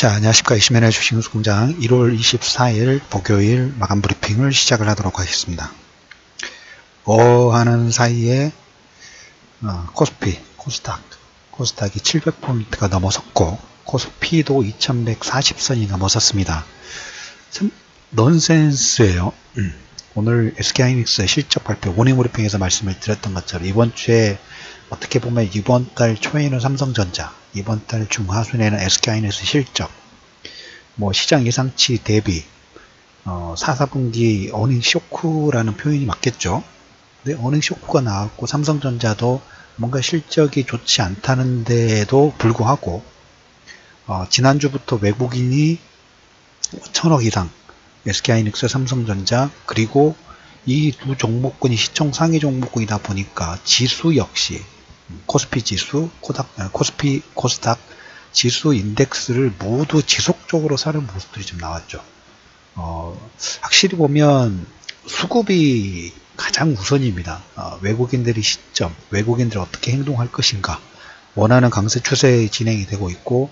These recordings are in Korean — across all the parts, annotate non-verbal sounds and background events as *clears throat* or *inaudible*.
자, 안녕하십니까. 이시면의 주식공장 1월 24일 목요일 마감 브리핑을 시작을 하도록 하겠습니다. 어 하는 사이에 어, 코스피, 코스닥, 코스닥이 700포인트가 넘어섰고 코스피도 2140선이 넘어섰습니다. 참 넌센스예요. 음. 오늘 SK하이닉스 실적 발표 모닝 브리핑에서 말씀을 드렸던 것처럼 이번 주에 어떻게 보면 이번 달 초에는 삼성전자, 이번 달 중하순에는 SK하이닉스 실적, 뭐 시장 예상치 대비 어, 4, 4분기 어닝 쇼크라는 표현이 맞겠죠. 근데 어닝 쇼크가 나왔고 삼성전자도 뭔가 실적이 좋지 않다는데도 불구하고 어, 지난주부터 외국인이 천억 이상 SK하이닉스, 삼성전자 그리고 이 두 종목군이 시총 상위 종목군이다 보니까 지수 역시 코스피 지수, 코닥, 아, 코스피, 코스닥 지수 인덱스를 모두 지속적으로 사는 모습들이 좀 나왔죠. 어, 확실히 보면 수급이 가장 우선입니다. 어, 외국인들이 시점, 외국인들이 어떻게 행동할 것인가 원하는 강세 추세 진행이 되고 있고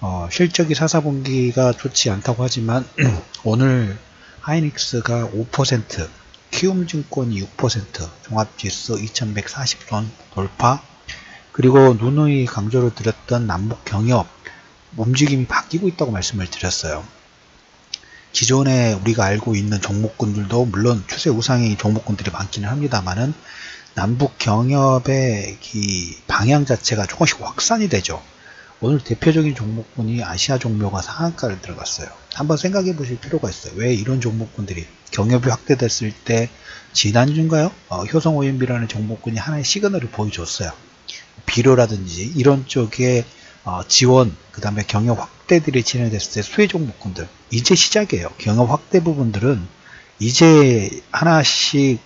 어, 실적이 사사분기가 좋지 않다고 하지만 *clears throat* 오늘 하이닉스가 5%, 키움증권이 6%, 종합지수 2140선 돌파, 그리고 누누이 강조를 드렸던 남북 경협 움직임이 바뀌고 있다고 말씀을 드렸어요. 기존에 우리가 알고 있는 종목군들도 물론 추세 우상의 종목군들이 많기는 합니다만은 남북 경협의 이 방향 자체가 조금씩 확산이 되죠. 오늘 대표적인 종목군이 아시아 종묘가 상한가를 들어갔어요. 한번 생각해 보실 필요가 있어요. 왜 이런 종목군들이 경협이 확대됐을 때 지난주인가요? 어, 효성오염비라는 종목군이 하나의 시그널을 보여줬어요. 비료라든지 이런 쪽에 어, 지원, 그 다음에 경협 확대들이 진행됐을 때 수혜 종목군들 이제 시작이에요. 경협 확대 부분들은 이제 하나씩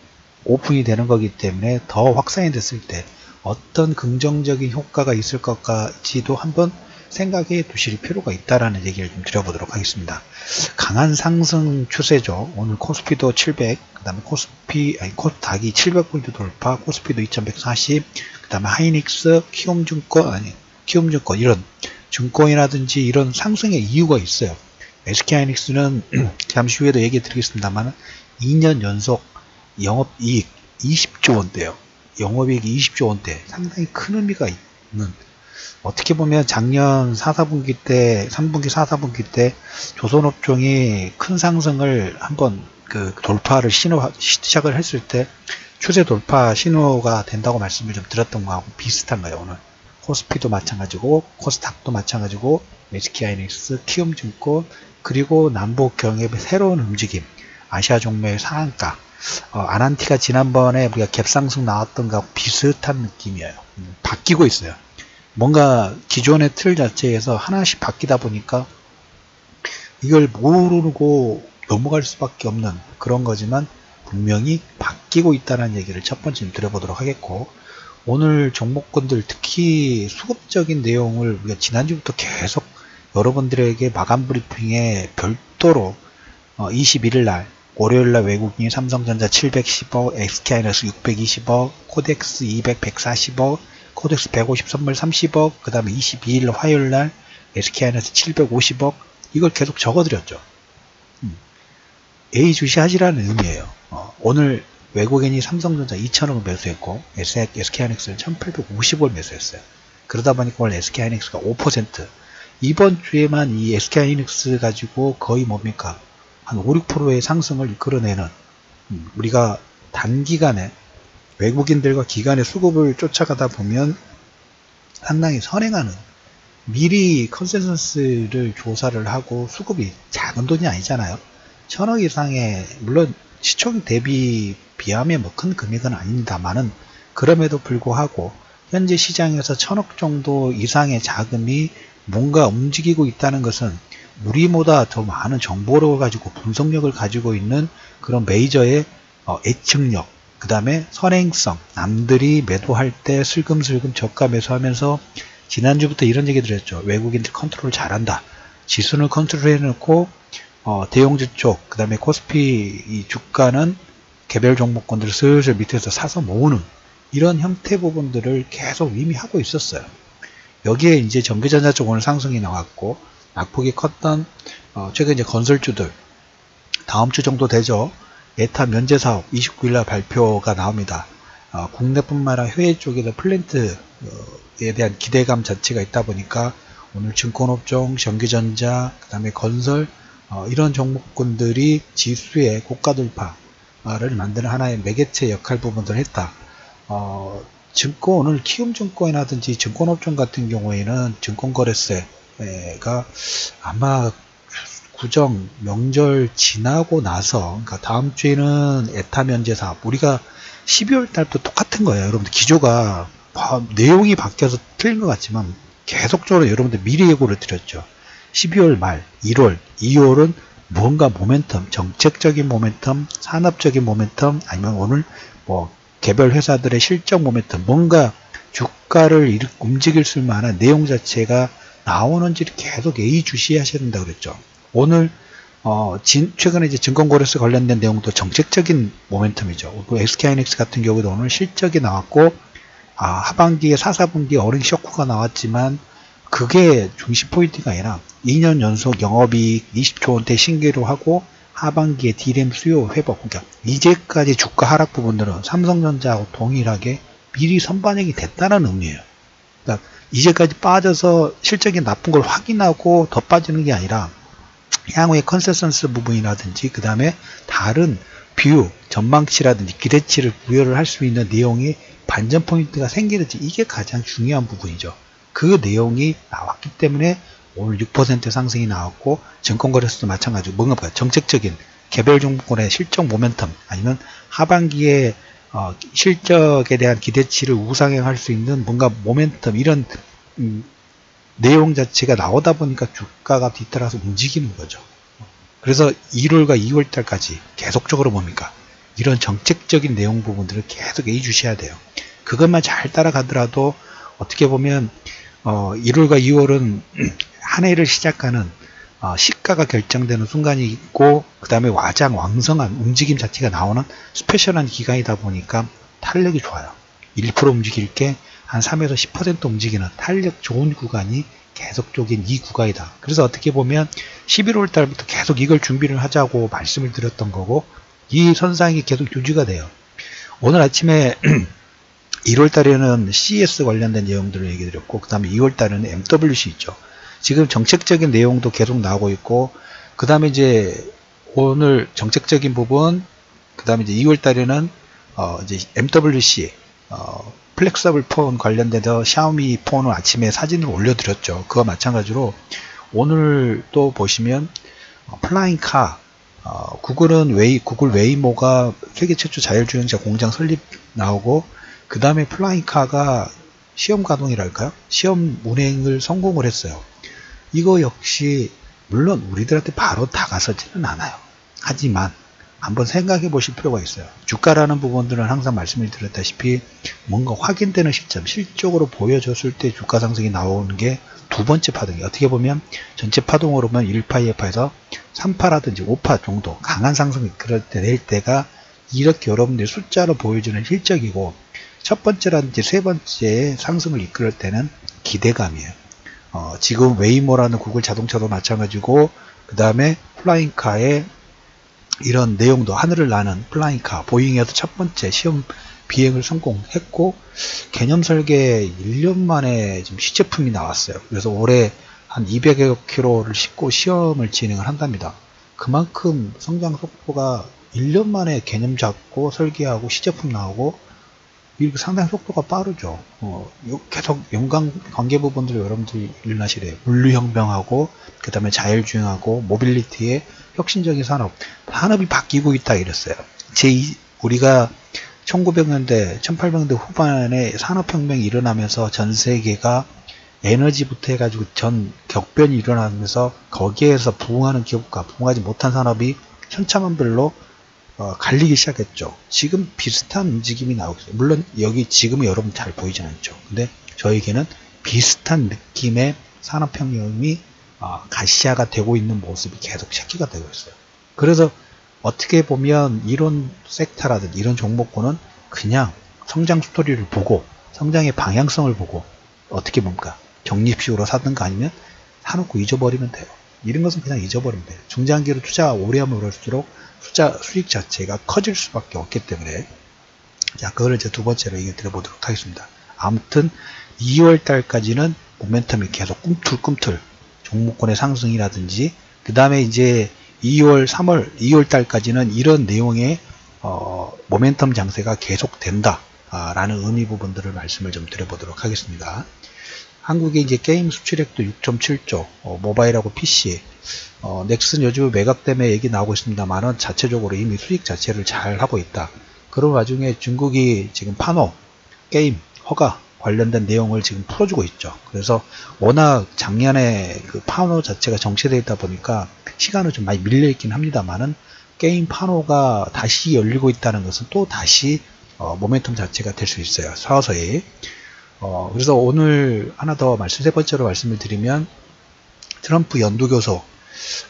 오픈이 되는 거기 때문에 더 확산이 됐을 때 어떤 긍정적인 효과가 있을 것까지도 한번 생각해 두실 필요가 있다라는 얘기를 좀 드려보도록 하겠습니다. 강한 상승 추세죠. 오늘 코스피도 700, 그 다음에 코스피, 아니, 코스닥이 700포인트 돌파, 코스피도 2140, 그 다음에 하이닉스, 키움증권, 아니, 키움증권, 이런 증권이라든지 이런 상승의 이유가 있어요. SK하이닉스는 *clears throat* 잠시 후에도 얘기 드리겠습니다만 2년 연속 영업이익 20조 원대요. 영업이익이 20조 원대 상당히 큰 의미가 있는. 어떻게 보면 작년 4, 4분기 때 3분기 4, 4분기 때 조선업종이 큰 상승을 한번 그 돌파를 신호 시작을 했을 때 추세 돌파 신호가 된다고 말씀을 좀 드렸던 거하고 비슷한 거예요 오늘. 코스피도 마찬가지고 코스닥도 마찬가지고 SK하이닉스, 키움증권 그리고 남북 경협의 새로운 움직임 아시아 종묘의 상한가 어, 아난티가 지난번에 우리가 갭상승 나왔던 거하고 비슷한 느낌이에요. 음, 바뀌고 있어요. 뭔가 기존의 틀 자체에서 하나씩 바뀌다 보니까 이걸 모르고 넘어갈 수밖에 없는 그런 거지만 분명히 바뀌고 있다는 얘기를 첫 번째 드려보도록 하겠고 오늘 종목군들 특히 수급적인 내용을 우리가 지난주부터 계속 여러분들에게 마감 브리핑에 별도로 21일 어, 날 월요일날 외국인이 삼성전자 710억, SK하이닉스 620억, 코덱스 200, 140억, 코덱스 150 선물 30억, 그 다음에 22일 화요일날 SK하이닉스 750억 이걸 계속 적어드렸죠. 음. A 주시하시라는 의미예요. 어, 오늘 외국인이 삼성전자 2천억을 매수했고 SK하이닉스는 1850을 매수했어요. 그러다 보니까 오늘 SK하이닉스가 5% 이번 주에만 이 SK하이닉스 가지고 거의 뭡니까 한 5, 6%의 상승을 이끌어내는 음, 우리가 단기간에 외국인들과 기관의 수급을 쫓아가다 보면 상당히 선행하는 미리 컨센서스를 조사를 하고 수급이 작은 돈이 아니잖아요. 천억 이상의 물론 시총 대비 비하면 뭐 큰 금액은 아닙니다만은 그럼에도 불구하고 현재 시장에서 천억 정도 이상의 자금이 뭔가 움직이고 있다는 것은 우리보다 더 많은 정보를 가지고 분석력을 가지고 있는 그런 메이저의 어, 예측력, 그 다음에 선행성, 남들이 매도할 때 슬금슬금 저가 매수하면서 지난주부터 이런 얘기 드렸죠. 외국인들 컨트롤 잘한다. 지수를 컨트롤 해놓고 어, 대형주 쪽, 그 다음에 코스피 이 주가는 개별 종목권들을 슬슬 밑에서 사서 모으는 이런 형태 부분들을 계속 이미 하고 있었어요. 여기에 이제 전기전자 쪽 오늘 상승이 나왔고 낙폭이 컸던 어, 최근 이제 건설주들 다음 주 정도 되죠. 에타 면제 사업 29일날 발표가 나옵니다. 어, 국내뿐만 아니라 해외 쪽에도 플랜트에 대한 기대감 자체가 있다 보니까 오늘 증권업종, 전기전자, 그 다음에 건설 어, 이런 종목군들이 지수의 고가 돌파를 만드는 하나의 매개체 역할 부분들을 했다. 어, 증권 오늘 키움증권이라든지 증권업종 같은 경우에는 증권거래세 가 아마 구정 명절 지나고 나서 그러니까 다음 주에는 에타 면제 사업 우리가 12월 달부터 똑같은 거예요. 여러분들 기조가 내용이 바뀌어서 틀린 것 같지만 계속적으로 여러분들 미리 예고를 드렸죠. 12월 말, 1월, 2월은 뭔가 모멘텀, 정책적인 모멘텀, 산업적인 모멘텀, 아니면 오늘 뭐 개별 회사들의 실적 모멘텀, 뭔가 주가를 움직일 수 만한 내용 자체가 나오는지를 계속 예의주시 하셔야 된다고 그랬죠. 오늘 어, 진, 최근에 이제 증권거래소 관련된 내용도 정책적인 모멘텀이죠. 그 SK하이닉스 같은 경우도 오늘 실적이 나왔고, 아, 하반기에 4, 4분기에 어링 쇼크가 나왔지만, 그게 중심 포인트가 아니라 2년 연속 영업이익 20조 원대 신기로 하고, 하반기에 디램 수요 회복. 그러니까 이제까지 주가 하락 부분들은 삼성전자하고 동일하게 미리 선반영이 됐다는 의미예요. 그러니까 이제까지 빠져서 실적이 나쁜 걸 확인하고 더 빠지는 게 아니라 향후의 컨센서스 부분이라든지 그 다음에 다른 뷰, 전망치라든지 기대치를 부여를 할 수 있는 내용이 반전 포인트가 생기는지 이게 가장 중요한 부분이죠. 그 내용이 나왔기 때문에 오늘 6% 상승이 나왔고 증권거래소도 마찬가지로 뭔가 정책적인 개별 종목군의 실적 모멘텀 아니면 하반기에 어, 실적에 대한 기대치를 우상향할 수 있는 뭔가 모멘텀 이런 음, 내용 자체가 나오다 보니까 주가가 뒤따라서 움직이는 거죠. 그래서 1월과 2월 달까지 계속적으로 뭡니까? 이런 정책적인 내용 부분들을 계속 예의주셔야 돼요. 그것만 잘 따라가더라도 어떻게 보면 어 1월과 2월은 *clears throat* 한 해를 시작하는 어 시가가 결정되는 순간이 있고 그 다음에 와장 왕성한 움직임 자체가 나오는 스페셜한 기간이다 보니까 탄력이 좋아요. 1% 움직일 게 한 3에서 10% 움직이는 탄력 좋은 구간이 계속적인 이 구간이다. 그래서 어떻게 보면 11월 달부터 계속 이걸 준비를 하자고 말씀을 드렸던 거고 이 선상이 계속 유지가 돼요. 오늘 아침에 *clears throat* 1월 달에는 CS 관련된 내용들을 얘기 드렸고 그 다음에 2월 달에는 MWC 있죠. 지금 정책적인 내용도 계속 나오고 있고 그 다음에 이제 오늘 정책적인 부분 그 다음에 이제 2월 달에는 어 이제 MWC 어 플렉서블 폰 관련돼서 샤오미 폰을 아침에 사진을 올려드렸죠. 그와 마찬가지로 오늘 또 보시면 어, 플라잉카 어, 구글은 웨이 구글 웨이모가 세계 최초 자율주행차 공장 설립 나오고 그 다음에 플라잉카가 시험 가동이랄까요? 시험 운행을 성공을 했어요. 이거 역시 물론 우리들한테 바로 다가서지는 않아요. 하지만 한번 생각해 보실 필요가 있어요. 주가라는 부분들은 항상 말씀을 드렸다시피 뭔가 확인되는 시점, 실적으로 보여줬을 때 주가 상승이 나오는 게 두 번째 파동이 어떻게 보면 전체 파동으로 보면 1파, 2파에서 3파라든지 5파 정도 강한 상승이 그럴 때 낼 때가 이렇게 여러분들 숫자로 보여주는 실적이고 첫 번째라든지 세 번째 상승을 이끌 때는 기대감이에요. 어, 지금 웨이모라는 구글 자동차도 마찬가지고 그 다음에 플라잉카의 이런 내용도 하늘을 나는 플라잉카 보잉에서 첫 번째 시험 비행을 성공했고 개념 설계 1년 만에 지금 시제품이 나왔어요. 그래서 올해 한 200여 킬로를 싣고 시험을 진행을 한답니다. 그만큼 성장 속도가 1년 만에 개념 잡고 설계하고 시제품 나오고 이렇게 상당히 속도가 빠르죠. 어, 계속 연관 관계 부분들을 여러분들이 일어나시래요. 물류혁명하고 그 다음에 자율주행하고 모빌리티의 혁신적인 산업, 산업이 바뀌고 있다 이랬어요. 제 우리가 1900년대, 1800년대 후반에 산업혁명이 일어나면서 전 세계가 에너지부터 해가지고 전 격변이 일어나면서 거기에서 부흥하는 기업과 부흥하지 못한 산업이 천차만별로 어, 갈리기 시작했죠. 지금 비슷한 움직임이 나오고 있어요. 물론 여기 지금은 여러분 잘 보이진 않죠. 근데 저에게는 비슷한 느낌의 산업혁명이 어, 가시화가 되고 있는 모습이 계속 체크가 되고 있어요. 그래서 어떻게 보면 이런 섹터라든지 이런 종목군은 그냥 성장 스토리를 보고 성장의 방향성을 보고 어떻게 봅니까? 적립식으로 사든가 아니면 사놓고 잊어버리면 돼요. 이런 것은 그냥 잊어버리면 돼요. 중장기로 투자 오래 하면 그럴수록 투자 수익 자체가 커질 수밖에 없기 때문에 자, 그거를 이제 두 번째로 얘기 드려보도록 하겠습니다. 아무튼 2월 달까지는 모멘텀이 계속 꿈틀꿈틀 종목권의 상승이라든지 그 다음에 이제 2월, 3월, 2월 달까지는 이런 내용의 어, 모멘텀 장세가 계속 된다. 아, 라는 의미 부분들을 말씀을 좀 드려보도록 하겠습니다. 한국의 이제 게임 수출액도 6.7조, 어, 모바일하고 PC, 어, 넥슨 요즘 매각 때문에 얘기 나오고 있습니다만은 자체적으로 이미 수익 자체를 잘 하고 있다. 그런 와중에 중국이 지금 파노, 게임, 허가 관련된 내용을 지금 풀어주고 있죠. 그래서 워낙 작년에 그 파노 자체가 정체되어 있다 보니까 시간은 좀 많이 밀려 있긴 합니다만은 게임 파노가 다시 열리고 있다는 것은 또 다시 어, 모멘텀 자체가 될 수 있어요. 서서히. 어, 그래서 오늘 하나 더 말씀, 세 번째로 말씀을 드리면 트럼프 연두교소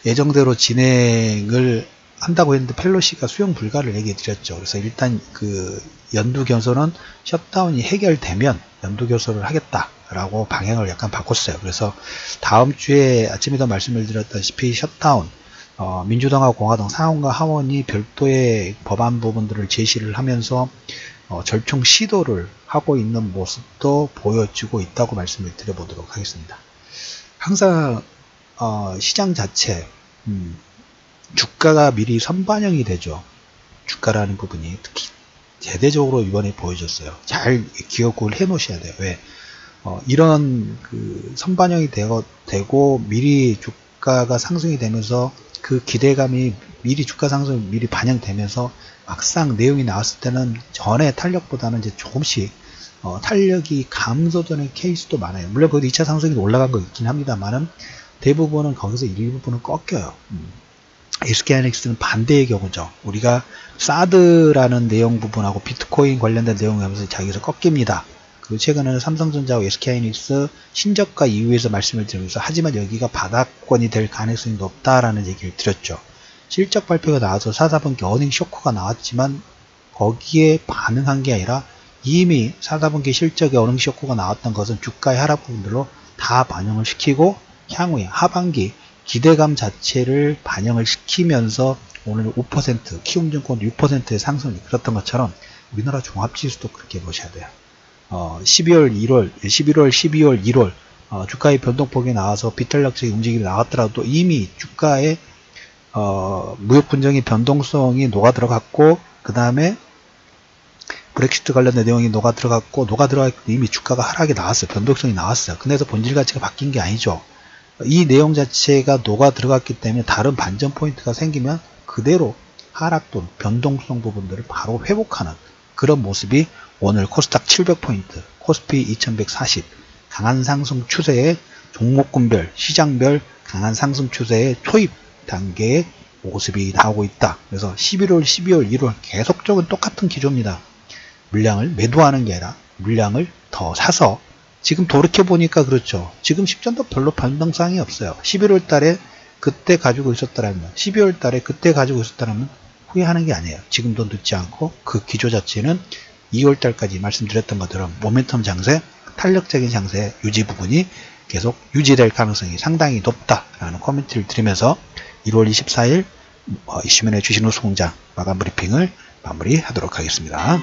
예정대로 진행을 한다고 했는데 펠로시가 수용 불가를 얘기해 드렸죠. 그래서 일단 그 연두교소는 셧다운이 해결되면 연두교소를 하겠다라고 방향을 약간 바꿨어요. 그래서 다음 주에 아침에도 말씀을 드렸다시피 셧다운 어, 민주당하고 공화당 상원과 하원이 별도의 법안 부분들을 제시를 하면서 어, 절충 시도를 하고 있는 모습도 보여지고 있다고 말씀을 드려보도록 하겠습니다. 항상 어, 시장 자체 음, 주가가 미리 선반영이 되죠. 주가라는 부분이 특히 대대적으로 이번에 보여줬어요. 잘 기억을 해 놓으셔야 돼요. 왜? 어, 이런 그 선반영이 되고, 되고 미리 주 가가 상승이 되면서 그 기대감이 미리 주가 상승 미리 반영되면서 막상 내용이 나왔을 때는 전에 탄력보다는 이제 조금씩 어, 탄력이 감소되는 케이스도 많아요. 물론 거기도 2차 상승이 올라간 거 있긴 합니다만은 대부분은 거기서 일부분은 꺾여요. 음. SK하이닉스는 반대의 경우죠. 우리가 사드라는 내용 부분하고 비트코인 관련된 내용을 하면서 자기에서 꺾입니다. 그리고 최근에는 삼성전자와 SK하이닉스 신저가 이후에서 말씀을 드리면서 하지만 여기가 바닥권이 될 가능성이 높다라는 얘기를 드렸죠. 실적 발표가 나와서 4, 4분기 어닝 쇼크가 나왔지만 거기에 반응한 게 아니라 이미 4, 4분기 실적에 어닝 쇼크가 나왔던 것은 주가의 하락 부분들로 다 반영을 시키고 향후에 하반기 기대감 자체를 반영을 시키면서 오늘 5% 키움증권 6%의 상승이 그랬던 것처럼 우리나라 종합지수도 그렇게 보셔야 돼요. 어, 12월, 1월, 11월, 12월, 1월 어, 주가의 변동폭이 나와서 비탄력적인 움직임이 나왔더라도 이미 주가의 어, 무역 분쟁의 변동성이 녹아 들어갔고 그 다음에 브렉시트 관련된 내용이 녹아 들어갔고 녹아 들어갔고 이미 주가가 하락이 나왔어요. 변동성이 나왔어요. 근데서 본질 가치가 바뀐 게 아니죠. 이 내용 자체가 녹아 들어갔기 때문에 다른 반전 포인트가 생기면 그대로 하락 돈 변동성 부분들을 바로 회복하는 그런 모습이 오늘 코스닥 700포인트, 코스피 2140 강한 상승 추세의 종목군별, 시장별 강한 상승 추세의 초입 단계의 모습이 나오고 있다. 그래서 11월, 12월, 1월 계속적인 똑같은 기조입니다. 물량을 매도하는 게 아니라 물량을 더 사서 지금 돌이켜 보니까 그렇죠. 지금 십전도 별로 변동사항이 없어요. 11월 달에 그때 가지고 있었다면, 12월 달에 그때 가지고 있었다면 후회하는 게 아니에요. 지금도 늦지 않고 그 기조 자체는 2월 달까지 말씀드렸던 것처럼 모멘텀 장세, 탄력적인 장세 유지 부분이 계속 유지될 가능성이 상당히 높다라는 코멘트를 드리면서 1월 24일 이시면의 주식노수 공장 마감 브리핑을 마무리하도록 하겠습니다.